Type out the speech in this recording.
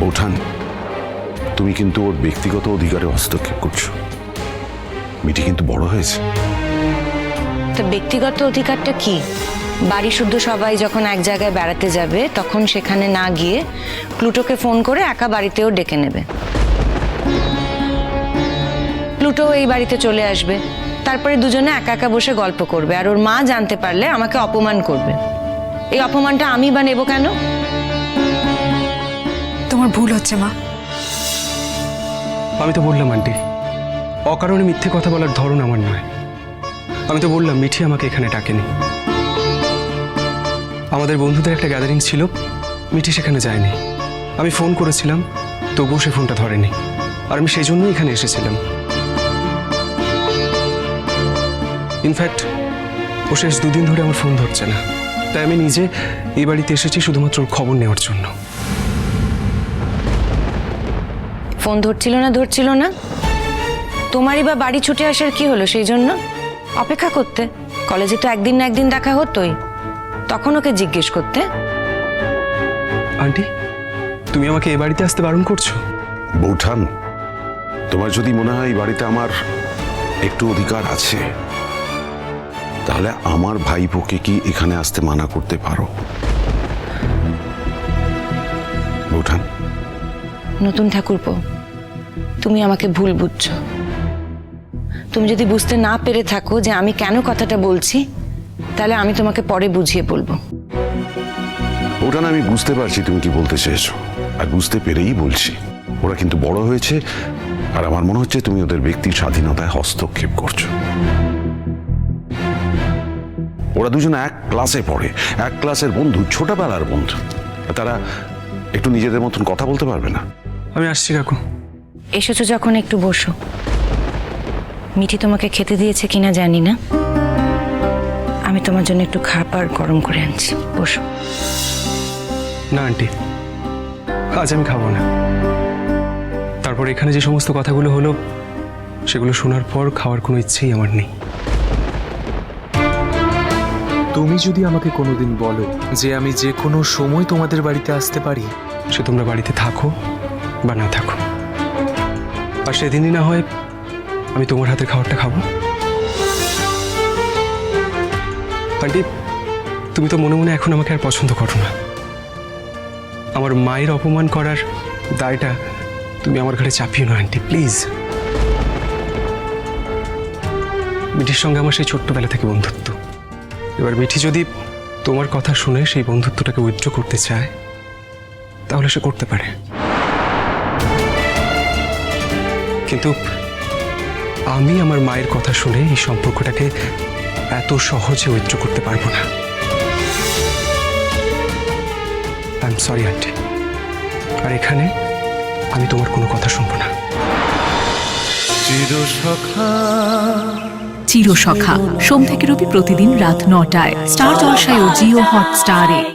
বৌঠান তুমি কিন্তু ওর ব্যক্তিগত অধিকারে হস্তক্ষেপ করছ। মিটি কিন্তু বড় হয়েছে। তো ব্যক্তিগত অধিকারটা কি? বাড়ি শুদ্ধ সবাই যখন এক জায়গায় বেড়াতে যাবে, তখন সেখানে না গিয়ে প্লুটোকে ফোন করে একা বাড়িতেও ডেকে নেবে। প্লুটো এই বাড়িতে চলে আসবে। তারপরে দুজনে একা একা বসে গল্প করবে। আর ওর মা জানতে পারলে আমাকে অপমান করবে। এই অপমানটা আমি বা নেব কেন? তোমার ভুল হচ্ছে, মা। আমি তো বললাম, আন্টি, অকারণে মিথ্যে কথা বলার ধরন আমার নয়। আমি তো বললাম, মিঠি আমাকে এখানে ডাকেনি। আমাদের বন্ধুদের একটা গ্যাদারিং ছিল, মিঠি সেখানে যায়নি। আমি ফোন করেছিলাম, তবুও সে ফোনটা ধরেনি। আর আমি সেই জন্যই এখানে এসেছিলাম। ইনফ্যাক্ট ও শেষ দুদিন ধরে আমার ফোন ধরছে না। তাই আমি নিজে এই বাড়িতে এসেছি শুধুমাত্র খবর নেওয়ার জন্য। ফোন ধরছিল না ধরছিল না? তোমারই বা বাড়ি ছুটে আসার কি হলো সেই জন্য? অপেক্ষা করতে। কলেজে তো একদিন না একদিন দেখা হতোই। তখন ওকে জিজ্ঞেস করতে। আন্টি তুমি আমাকে এ বাড়িতে আসতে বারণ করছ? বৌঠান তোমার যদি মনে হয় এই বাড়িতে আমার একটু অধিকার আছে তাহলে আমার ভাইপোকে কি এখানে আসতে মানা করতে পারো? বৌঠান। নতুন ঠাকুরপো। তুমি আমাকে ভুল বুঝছ। তুমি যদি বুঝতে না পেরে থাকো যে আমি কেন কথাটা বলছি তাহলে আমি তোমাকে পরে বুঝিয়ে বলব। ওটা না আমি বুঝতে পারছি তুমি কি বলতে চেয়েছো আর বুঝতে পেরেই বলছি। ওরা কিন্তু বড় হয়েছে আর আমার মনে হচ্ছে তুমি ওদের ব্যক্তির স্বাধীনতায় হস্তক্ষেপ করছ। ওরা দুজন এক ক্লাসে পড়ে এক ক্লাসের বন্ধু ছোটবেলার বন্ধু। তারা একটু নিজেদের মতন কথা বলতে পারবে না? আমি আসছি কাকু। এসেছ যখন একটু বসো। মিঠি তোমাকে খেতে দিয়েছে কিনা জানি না। আমি তোমার জন্য একটু খাবার গরম করে আনছি। বসো। না আন্টি। আজ আমি খাব না। তারপর এখানে যে সমস্ত কথাগুলো হলো সেগুলো শোনার পর খাওয়ার কোনো ইচ্ছেই আমার নেই। তুমি যদি আমাকে কোনোদিন বলো যে আমি যে কোনো সময় তোমাদের বাড়িতে আসতে পারি সে তোমরা বাড়িতে থাকো বা না থাকো। আর সেদিনই না হয় আমি তোমার হাতের খাবারটা খাব। আন্টি তুমি তো মনে মনে এখন আমাকে আর পছন্দ করো না। আমার মায়ের অপমান করার দায়টা তুমি আমার ঘরে চাপিও না আন্টি, প্লিজ। মিঠির সঙ্গে আমার সেই ছোট্টবেলা থেকে বন্ধুত্ব। এবার মিঠি যদি তোমার কথা শুনে সেই বন্ধুত্বটাকে উইথড্র করতে চায়, তাহলে সে করতে পারে। কিন্তু আমি আমার মায়ের কথা শুনে এই সম্পর্কটাকে এত সহজে উইথড্র করতে পারব না। I am sorry aunty. আর এখানে আমি তোমার কোনো কথা শুনব না। চিরসখা। সোম থেকে রবি প্রতিদিন রাত নটায়। স্টার জলসায় ও জিও হটস্টারে।